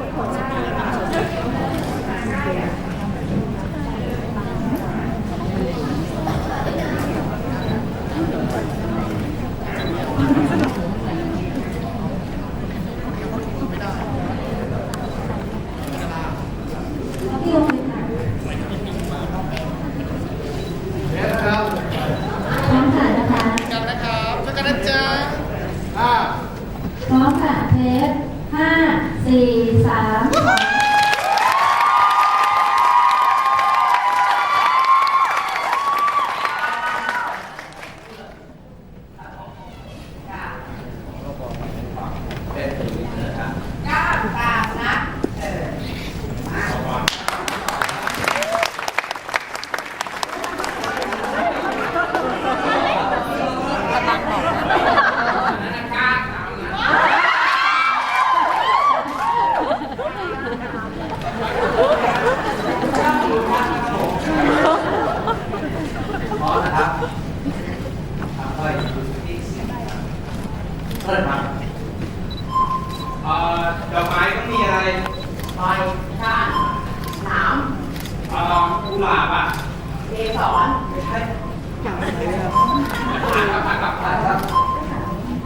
回头。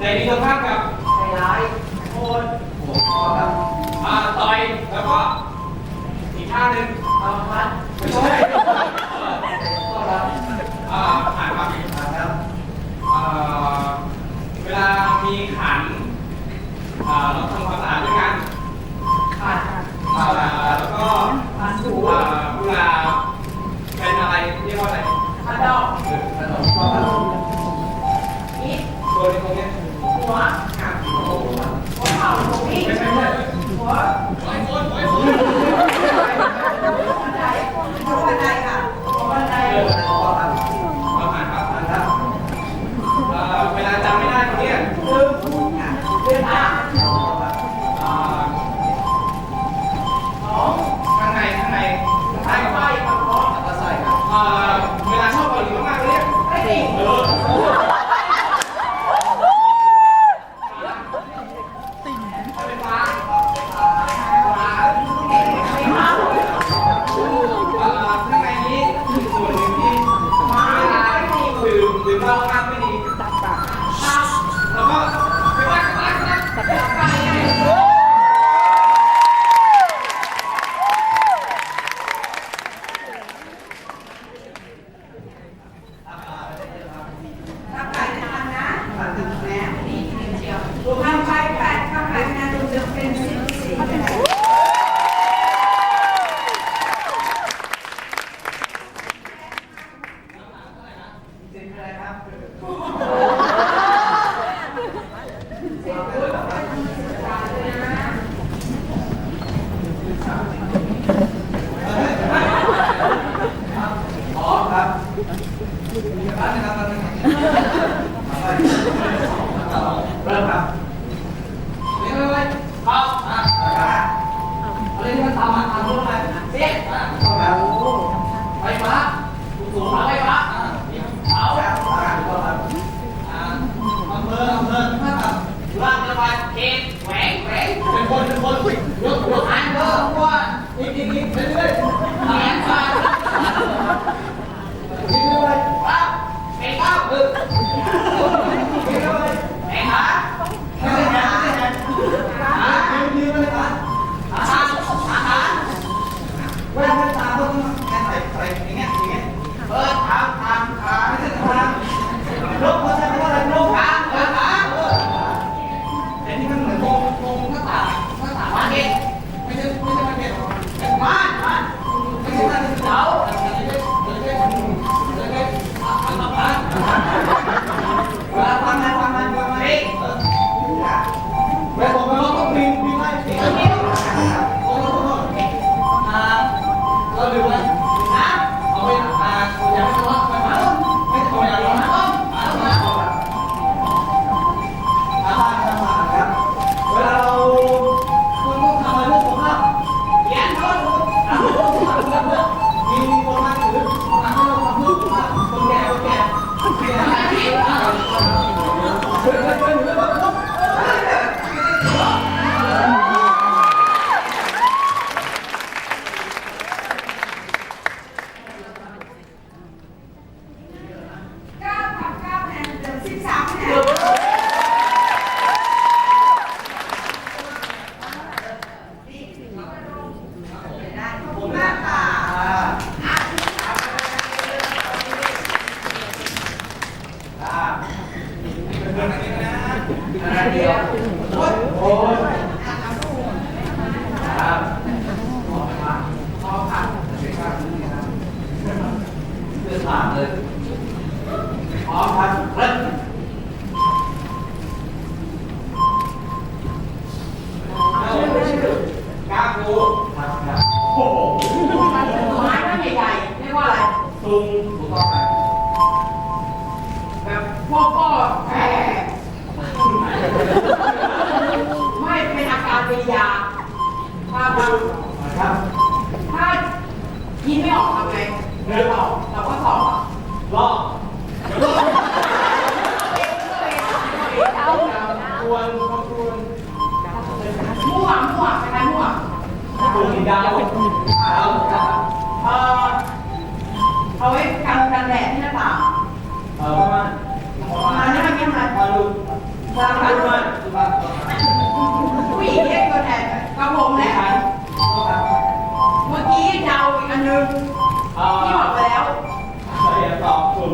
แต่มีตรงข้ามกับใจร้ายโคนหัวคอครับอ่าต่อยแล้วก็อีกท่าหนึ่งเอาพัดไม่ใช่ก็รับอ่าผ่านมาผ่านครับอ่าเวลามีขันอ่าเราทำความสะอาดด้วยกันขันอ่า What? Oh. ผ่านเลยพร้อมครับเริ่ม ดาวขาวเออเอาไว้กันกันแดดที่หน้าต่างเออประมาณประมาณนี้มันยังไงมาดูมาดูมาผู้หญิงเรียกตัวแทนกระผมและเมื่อกี้เดาอีกอันนึงที่บอกไปแล้วเดี๋ยตอบคุณ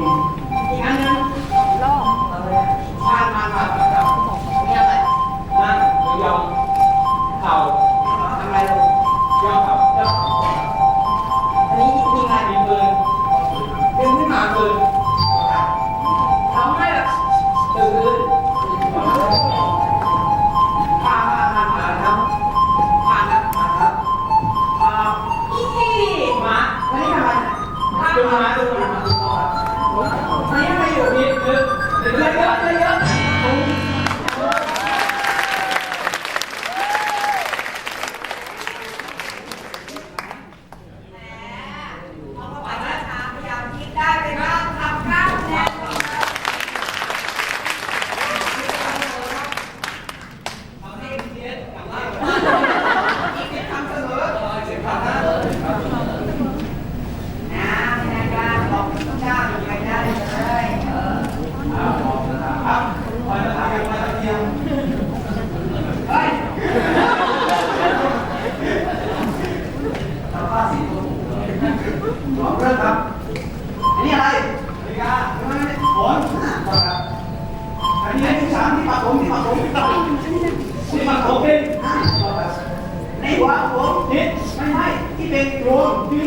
entrou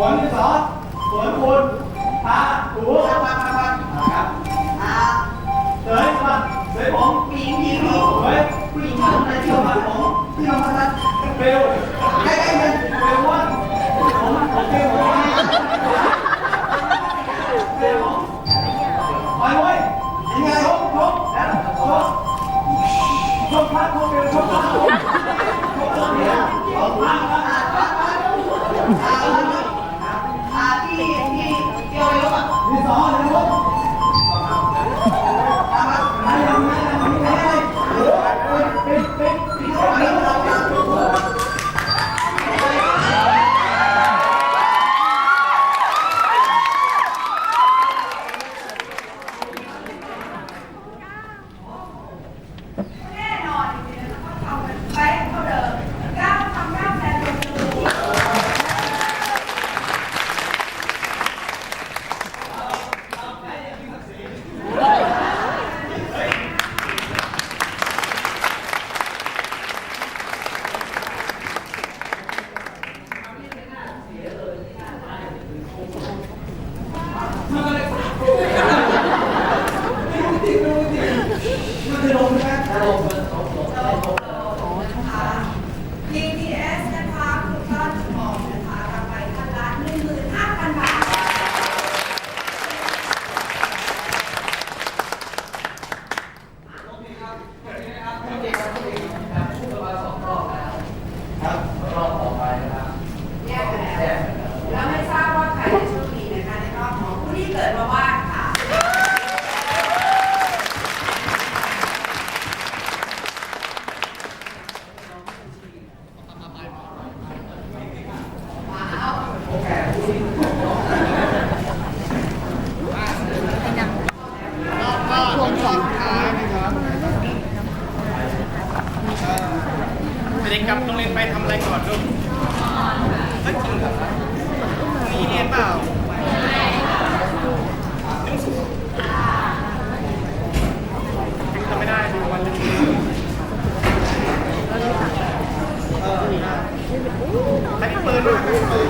ส่วนที่สอส่นคุณตาหูตาปากตาปากครับอ่าเสยมาเสยผมผู้หญิงผู้หญิงผู้หญิงเฮ้ยผู้หญิงมาเที่ยวมาผมเที่ยวมาแล้วเบลใกล้ๆกันเบลว่าผมผมเบลว่าเบลไปเว้ยยังไงครบครบแล้วครบครบพัดครบเบลครบพัดครบเบลครบพัดครบพัด ไปทำอะไรก่อนลูกเฮ้ยกินเหรอมีเรียนเปล่าจำไม่ได้ดูวันละทีเออใช้เปืนด้วยใช้ปืน